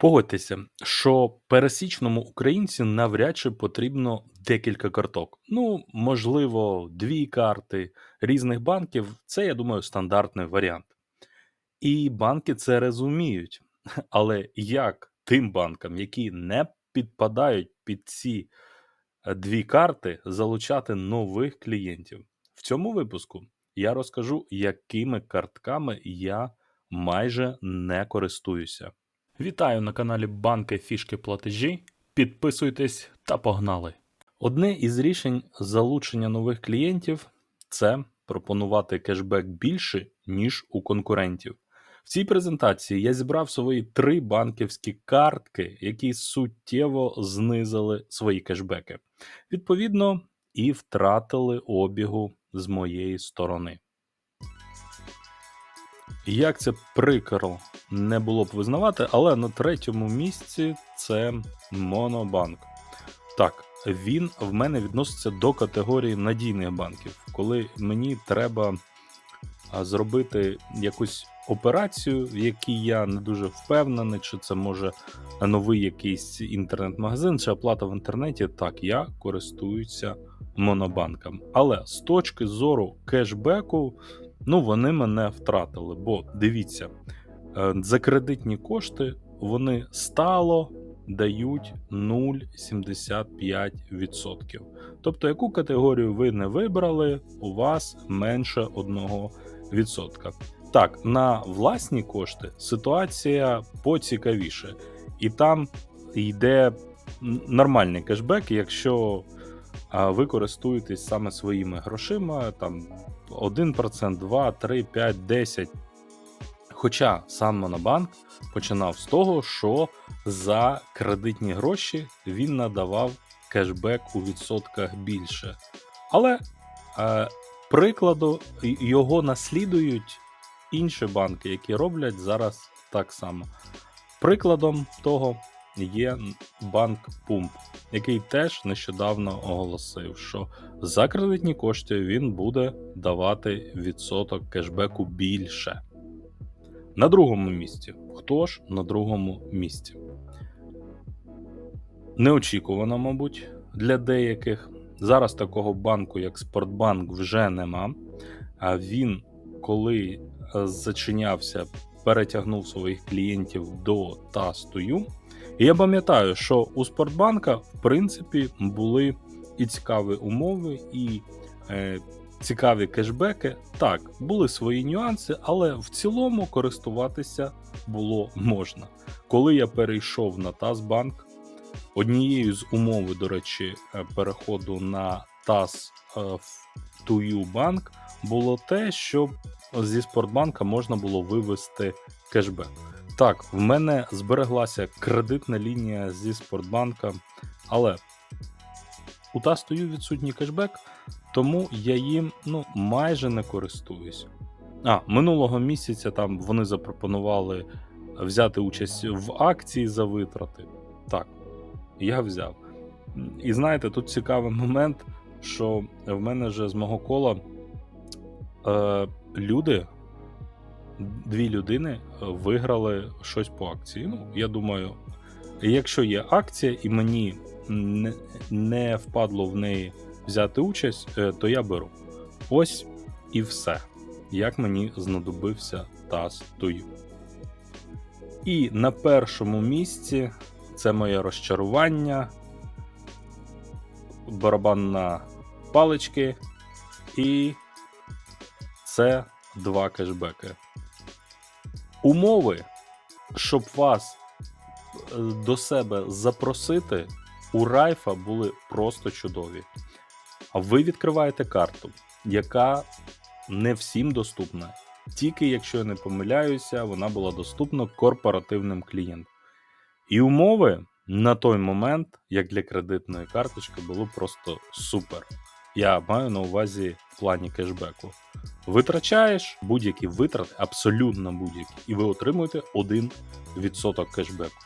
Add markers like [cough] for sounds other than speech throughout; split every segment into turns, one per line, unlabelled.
Погодьтеся, що пересічному українцю навряд чи потрібно декілька карток. Ну, можливо, дві карти різних банків. Це, я думаю, стандартний варіант. І банки це розуміють. [laughs] Але як тим банкам, які не підпадають під ці е, дві карти, залучати нових клієнтів? В цьому випуску я розкажу, якими картками я майже не користуюся. Вітаю на каналі Банки Фішки Платежі. Підписуйтесь та погнали! Одне із рішень залучення нових клієнтів це пропонувати кешбек більше, ніж у конкурентів. В цій презентації я зібрав свої три банківські картки, які суттєво знизили свої кешбеки. Відповідно, і втратили обігу з моєї сторони. Як це прикро не було б визнавати, але на третьому місці це Монобанк. Так, він в мене відноситься до категорії надійних банків, коли мені треба зробити якусь операцію, в якій я не дуже впевнений, чи це може новий якийсь інтернет-магазин, чи оплата в інтернеті. Так, я користуюся монобанком. Але з точки зору кешбеку, ну вони мене втратили. Бо дивіться, за кредитні кошти вони стало дають 0,75%. Тобто, яку категорію ви не вибрали, у вас менше 1%. Так, на власні кошти ситуація поцікавіше, і там йде нормальний кешбек, якщо ви користуєтесь саме своїми грошима, там 1%, 2, 3, 5, 10. Хоча сам Монобанк починав з того, що за кредитні гроші він надавав кешбек у відсотках більше. Але е, прикладу його наслідують інші банки, які роблять зараз так само. Прикладом того є банк Пумп, який теж нещодавно оголосив, що за кредитні кошти він буде давати відсоток кешбеку більше. На другому місці. Хто ж на другому місці? Неочікувано, мабуть, для деяких. Зараз такого банку, як Спортбанк, вже нема. А він, коли е, зачинявся, перетягнув своїх клієнтів до Тастою. І я пам'ятаю, що у Спортбанка, в принципі, були і цікаві умови, і е, цікаві кешбеки. Так, були свої нюанси, але в цілому користуватися було можна. Коли я перейшов на Тазбанк, однією з умов, до речі, е, переходу на Таз е, в банк було те, що зі Спортбанка можна було вивести кешбек. Так, в мене збереглася кредитна лінія зі Спортбанка, але у Тастою відсутній кешбек, тому я їм ну, майже не користуюсь. А, минулого місяця там вони запропонували взяти участь в акції за витрати. Так, я взяв. І знаєте, тут цікавий момент, що в мене вже з мого кола е, люди, дві людини е, виграли щось по акції. Ну, я думаю, якщо є акція і мені не, не впадло в неї взяти участь, е, то я беру. Ось і все. Як мені знадобився таз тою. І на першому місці це моє розчарування, барабан на палички, і це два кешбеки. Умови, щоб вас е, до себе запросити, у Райфа були просто чудові. А ви відкриваєте карту, яка не всім доступна. Тільки якщо я не помиляюся, вона була доступна корпоративним клієнтам. І умови на той момент, як для кредитної карточки, було просто супер. Я маю на увазі в плані кешбеку. Витрачаєш будь-які витрати, абсолютно будь-які, і ви отримуєте 1% кешбеку.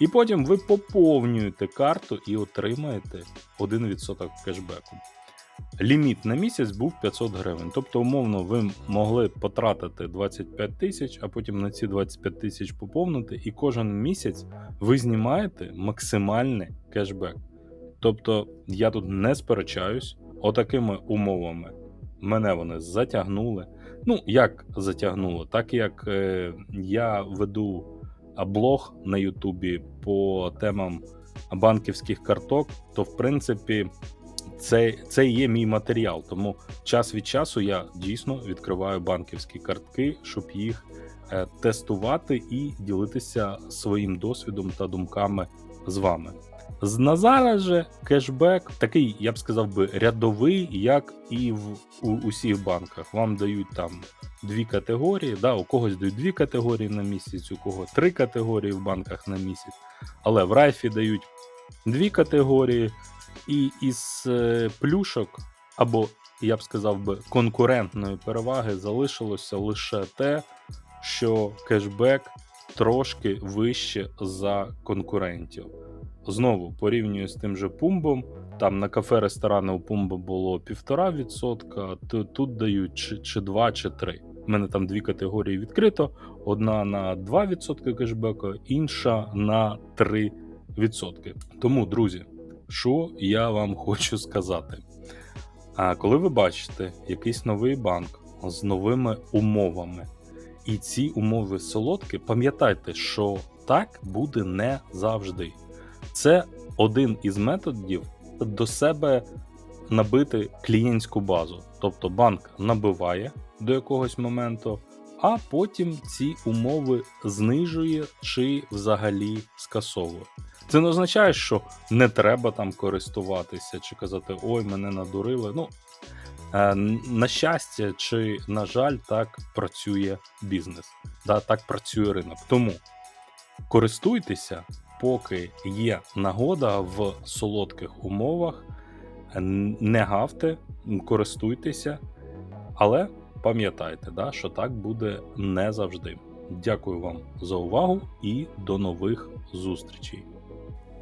І потім ви поповнюєте карту і отримаєте 1% кешбеку. Ліміт на місяць був 500 гривень. Тобто, умовно, ви могли потратити 25 тисяч, а потім на ці 25 тисяч поповнити, і кожен місяць ви знімаєте максимальний кешбек. Тобто, я тут не сперечаюсь, отакими умовами мене вони затягнули. Ну, як затягнуло, так як е, я веду блог на Ютубі по темам банківських карток, то в принципі це, це є мій матеріал. Тому час від часу я дійсно відкриваю банківські картки, щоб їх е, тестувати і ділитися своїм досвідом та думками з вами. З Назара же кешбек такий, я б сказав би, рядовий, як і в у, усіх банках. Вам дають там дві категорії. Да, у когось дають дві категорії на місяць, у кого три категорії в банках на місяць. Але в Райфі дають дві категорії, і із е, плюшок, або я б сказав би, конкурентної переваги залишилося лише те, що кешбек трошки вище за конкурентів. Знову порівнюю з тим же пумбом. Там на кафе ресторани у пумба було 1,5%, то тут дають чи, чи 2, чи 3. У мене там дві категорії відкрито: одна на 2% кешбеку, інша на 3%. Тому, друзі, що я вам хочу сказати? А коли ви бачите якийсь новий банк з новими умовами, і ці умови солодкі, пам'ятайте, що так буде не завжди. Це один із методів до себе набити клієнтську базу. Тобто банк набиває до якогось моменту, а потім ці умови знижує чи взагалі скасовує. Це не означає, що не треба там користуватися чи казати ой, мене надурили. Ну е, на щастя, чи на жаль, так працює бізнес, да, так працює ринок. Тому користуйтеся, поки є нагода в солодких умовах, не гавте, користуйтеся, але пам'ятайте, да, що так буде не завжди. Дякую вам за увагу і до нових зустрічей.